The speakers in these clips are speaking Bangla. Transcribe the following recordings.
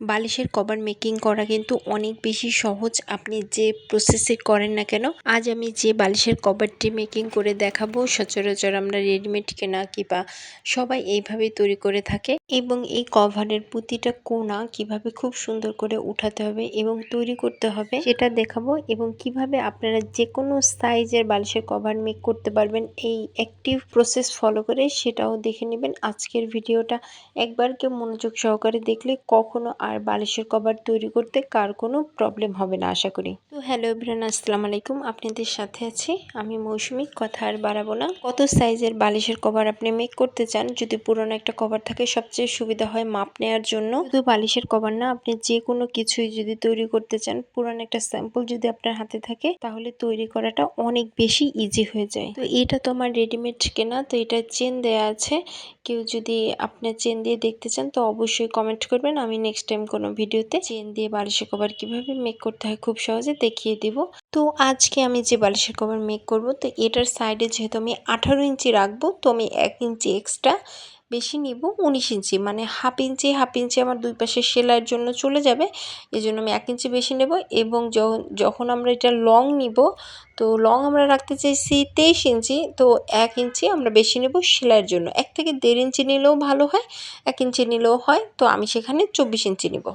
বালিশের কভার মেকিং করা কিন্তু অনেক বেশি সহজ। আপনি যে প্রসেসে করেন না কেন, আজ আমি যে বালিশের কভারটি মেকিং করে দেখাবো, সচরাচর আমরা রেডিমেড কেনা কিংবা সবাই এইভাবেই তৈরি করে থাকে এবং এই কভারের প্রতিটা কোনা কীভাবে খুব সুন্দর করে উঠাতে হবে এবং তৈরি করতে হবে সেটা দেখাবো এবং কীভাবে আপনারা যে কোনো সাইজের বালিশের কভার মেক করতে পারবেন, এই অ্যাক্টিভ প্রসেস ফলো করে সেটাও দেখে নেবেন। আজকের ভিডিওটা একবার কেউ মনোযোগ সহকারে দেখলে কখনো আর বালিশের কভার তৈরি করতে কার কোনো প্রবলেম হবে না, আশা করি। তো হ্যালো ইব্রান আসসালামু আলাইকুম। আপনাদের সাথে আছি আমি মৌসুমি। কথা আর বাড়াবো না। কত সাইজের বালিশের কভার আপনি মেক করতে চান? যদি পুরনো একটা কভার থাকে, সবচেয়ে সুবিধা হয় মাপ নেওয়ার জন্য। শুধু বালিশের কভার না, আপনি যে কোনো কিছুই যদি তৈরি করতে চান, পুরান একটা স্যাম্পল যদি আপনার হাতে থাকে, তাহলে তৈরি করাটা অনেক বেশি ইজি হয়ে যায়। তো এটা তো আমার রেডিমেড কেনা, তো এটা চেন দেয়া আছে। কেউ যদি আপনার চেন দিয়ে দেখতে চান, তো অবশ্যই কমেন্ট করবেন। আমি নেক্সট টাইম কোনো ভিডিওতে। চেন দিয়ে বালিশের কভার কীভাবে মেক করতে হয় খুব সহজে দেখিয়ে দিব। তো আজকে আমি যে বালিশের কভার মেক করব, তো এটার সাইডে যেহেতু আমি আঠারো ইঞ্চি রাখব, তো আমি এক ইঞ্চি এক্সট্রা বেশি নিব উনিশ ইঞ্চি। মানে হাফ ইঞ্চি হাফ ইঞ্চি আমার দুই পাশে সেলাইয়ের জন্য চলে যাবে এই জন্য আমি এক ইঞ্চি বেশি নেব এবং যখন আমরা এটা লং নিব, তো লং আমরা রাখতে চাইছি তেইশ ইঞ্চি, তো এক ইঞ্চি আমরা বেশি নেব সেলাইয়ের জন্য। এক থেকে দেড় ইঞ্চি নিলেও ভালো হয়, এক ইঞ্চি নিলেও হয়, তো আমি সেখানে চব্বিশ ইঞ্চি নেব।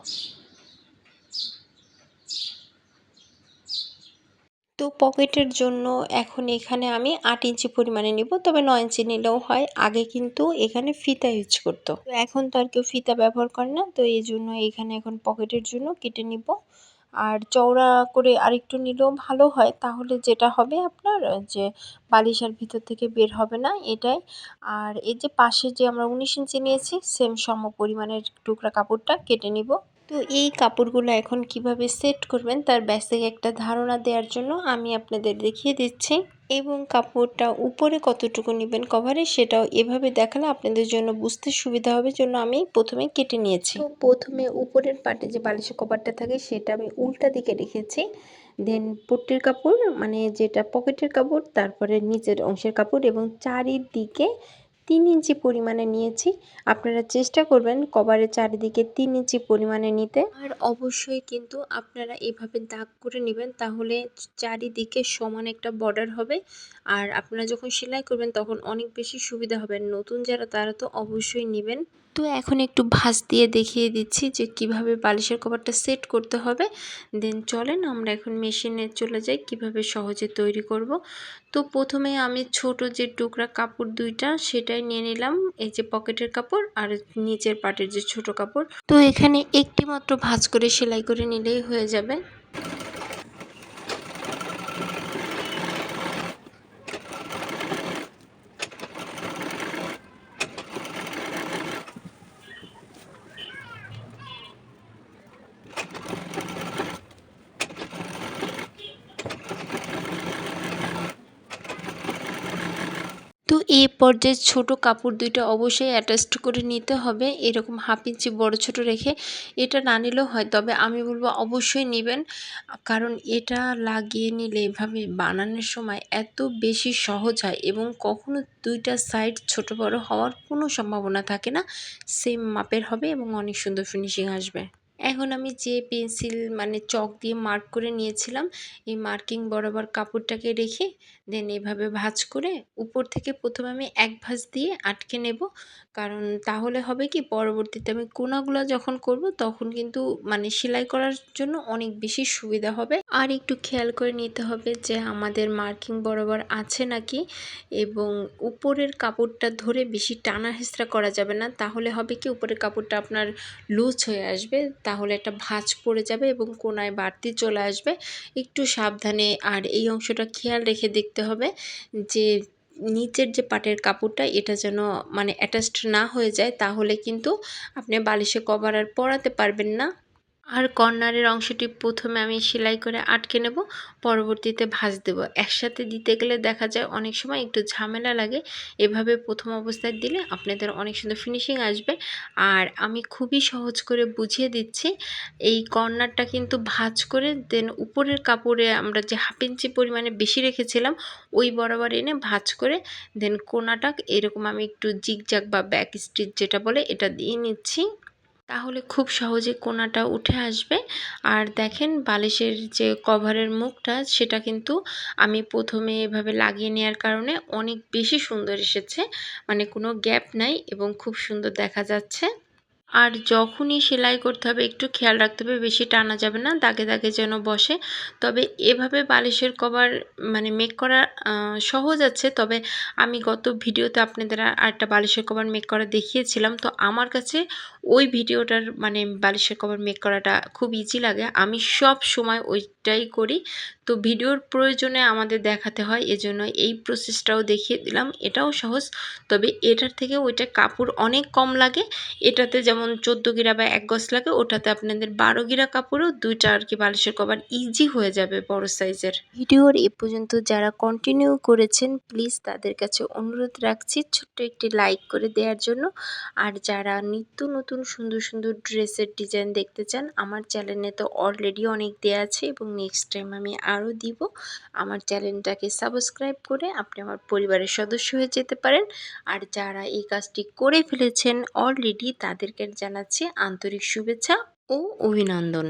তো পকেটের জন্য এখন এখানে আমি আট ইঞ্চি পরিমাণে নিব, তবে নয় ইঞ্চি নিলেও হয়। আগে কিন্তু এখানে ফিতা ইউজ করতো। তো এখন তো আর কেউ ফিতা ব্যবহার করে না, তো এই জন্য এখানে এখন পকেটের জন্য কেটে নিব। আর চওড়া করে আরেকটু নিলেও ভালো হয়, তাহলে যেটা হবে আপনার, যে বালিশের ভিতর থেকে বের হবে না এটাই। আর এই যে পাশে যে আমরা উনিশ ইঞ্চি নিয়েছি সেম সম পরিমাণের টুকরা কাপড়টা কেটে নিব। তো এই কাপড়গুলো এখন কীভাবে সেট করবেন তার বেসিক একটা ধারণা দেওয়ার জন্য আমি আপনাদের দেখিয়ে দিচ্ছি। এবং কাপড়টা উপরে কতটুকু নেবেন কভারে সেটাও এভাবে দেখালে আপনাদের জন্য বুঝতে সুবিধা হবে জন্য আমি প্রথমে কেটে নিয়েছি। প্রথমে উপরের পাটে যে বালিশের কভারটা থাকে সেটা আমি উল্টা দিকে রেখেছি। দেন পট্টির কাপড় মানে যেটা পকেটের কাপড়, তারপরে নিচের অংশের কাপড় এবং চারিদিকে তিন ইঞ্চি পরিমাণে নিয়েছি। আপনারা চেষ্টা করবেন কভারের চারিদিকে তিন ইঞ্চি পরিমাণে নিতে। আর অবশ্যই কিন্তু আপনারা এভাবে দাগ করে নেবেন, তাহলে চারিদিকে সমান একটা বর্ডার হবে। আর আপনারা যখন সেলাই করবেন, তখন অনেক বেশি সুবিধা হবে। নতুন যারা, তারা তো অবশ্যই নেবেন। তো এখন একটু ভাঁজ দিয়ে দেখিয়ে দিচ্ছি যে কীভাবে বালিশের কভারটা সেট করতে হবে। দেন চলেন আমরা এখন মেশিনে চলে যাই, কীভাবে সহজে তৈরি করব। তো প্রথমে আমি ছোট যে টুকরা কাপড় দুইটা, সেটাই নিয়ে নিলাম। এই যে পকেটের কাপড় আর নিচের পাটের যে ছোট কাপড়। তো এখানে একটি মাত্র ভাঁজ করে সেলাই করে নিলেই হয়ে যাবে। এই পর্যায়ে ছোট কাপড় দুইটা অবশ্যই অ্যাটাচড করে নিতে হবে। এরকম হাফ ইঞ্চি বড় ছোট রেখে এটা না নিলেও হয়। তবে আমি বলব অবশ্যই নেবেন। কারণ এটা লাগিয়ে নিলে এভাবে বানানোর সময় এত বেশি সহজ হয় এবং কখনো দুইটা সাইড ছোট বড় হওয়ার কোনো সম্ভাবনা থাকে না। সেম মাপের হবে এবং অনেক সুন্দর ফিনিশিং আসবে। এখন আমি যে পেন্সিল মানে চক দিয়ে মার্ক করে নিয়েছিলাম, এই মার্কিং বরাবর কাপড়টাকে রেখে দেন এভাবে ভাঁজ করে উপর থেকে প্রথমে আমি এক ভাঁজ দিয়ে আটকে নেব। কারণ তাহলে হবে কি, পরবর্তীতে আমি কোনাগুলো যখন করব তখন কিন্তু মানে সেলাই করার জন্য অনেক বেশি সুবিধা হবে। আর একটু খেয়াল করে নিতে হবে যে আমাদের মার্কিং বরাবর আছে নাকি এবং উপরের কাপড়টা ধরে বেশি টানা হেঁচড়া করা যাবে না। তাহলে হবে কি, উপরের কাপড়টা আপনার লুজ হয়ে আসবে, তাহলে একটা ভাঁজ পড়ে যাবে এবং কোনায় বাড়তি চলে আসবে। একটু সাবধানে আর এই অংশটা খেয়াল রেখে দেখতে হবে যে নিচের যে পাটের কাপড়টা এটা যেন মানে অ্যাটাচড না হয়ে যায়, তাহলে কিন্তু আপনি বালিশে কভার আর পরাতে পারবেন না। আর কর্নারের অংশটি প্রথমে আমি সেলাই করে আটকে নেব, পরবর্তীতে ভাঁজ দেব। একসাথে দিতে গেলে দেখা যায় অনেক সময় একটু ঝামেলা লাগে। এভাবে প্রথম অবস্থায় দিলে আপনাদের অনেক সুন্দর ফিনিশিং আসবে। আর আমি খুবই সহজ করে বুঝিয়ে দিচ্ছি, এই কর্নারটা কিন্তু ভাঁজ করে দেন উপরের কাপড়ে আমরা যে হাফ ইঞ্চি পরিমাণে বেশি রেখেছিলাম, ওই বরাবর এনে ভাঁজ করে দেন কোনাটা এরকম আমি একটু জিগজাগ বা ব্যাক স্টিচ যেটা বলে এটা দিয়ে নিচ্ছি। তাহলে খুব সহজে কোনাটা উঠে আসবে। আর দেখেন বালিশের যে কভারের মুখটা, সেটা কিন্তু আমি প্রথমে এভাবে লাগিয়ে নেওয়ার কারণে অনেক বেশি সুন্দর এসেছে। মানে কোনো গ্যাপ নাই এবং খুব সুন্দর দেখা যাচ্ছে। আর যখনই সেলাই করতে হবে, একটু খেয়াল রাখতে হবে, বেশি টানা যাবে না, দাগে দাগে যেন বসে। তবে এভাবে বালিশের কভার মানে মেক করা সহজ আছে। তবে আমি গত ভিডিওতে আপনাদের আরেকটা বালিশের কভার মেক করা দেখিয়েছিলাম। তো আমার কাছে ওই ভিডিওটার মানে বালিশের কভার মেক করাটা খুব ইজি লাগে। আমি সব সময় ওইটাই করি। তো ভিডিওর প্রয়োজনে আমাদের দেখাতে হয়, এজন্য এই প্রসেসটাও দেখিয়ে দিলাম। এটাও সহজ, তবে এটার থেকে ওইটা কাপড় অনেক কম লাগে। এটাতে যেমন চোদ্দ গিরা বা এক গজ লাগে, ওটাতে আপনাদের বারো গিরা কাপড়ও দুইটা আর কি বালিশের কভার ইজি হয়ে যাবে বড় সাইজের ভিডিওর এ পর্যন্ত যারা কন্টিনিউ করেছেন প্লিজ তাদের কাছে অনুরোধ রাখছি ছোট্ট একটি লাইক করে দেওয়ার জন্য। আর যারা নিত্য নতুন সুন্দর সুন্দর ড্রেসের ডিজাইন দেখতে চান, আমার চ্যানেলে তো অলরেডি অনেক দেওয়া আছে এবং নেক্সট টাইম আমি আরও দিব। আমার চ্যানেলটাকে সাবস্ক্রাইব করে আপনি আমার পরিবারের সদস্য হয়ে যেতে পারেন। আর যারা এই কাজটি করে ফেলেছেন অলরেডি তাদেরকে জানাচ্ছি আন্তরিক শুভেচ্ছা ও অভিনন্দন।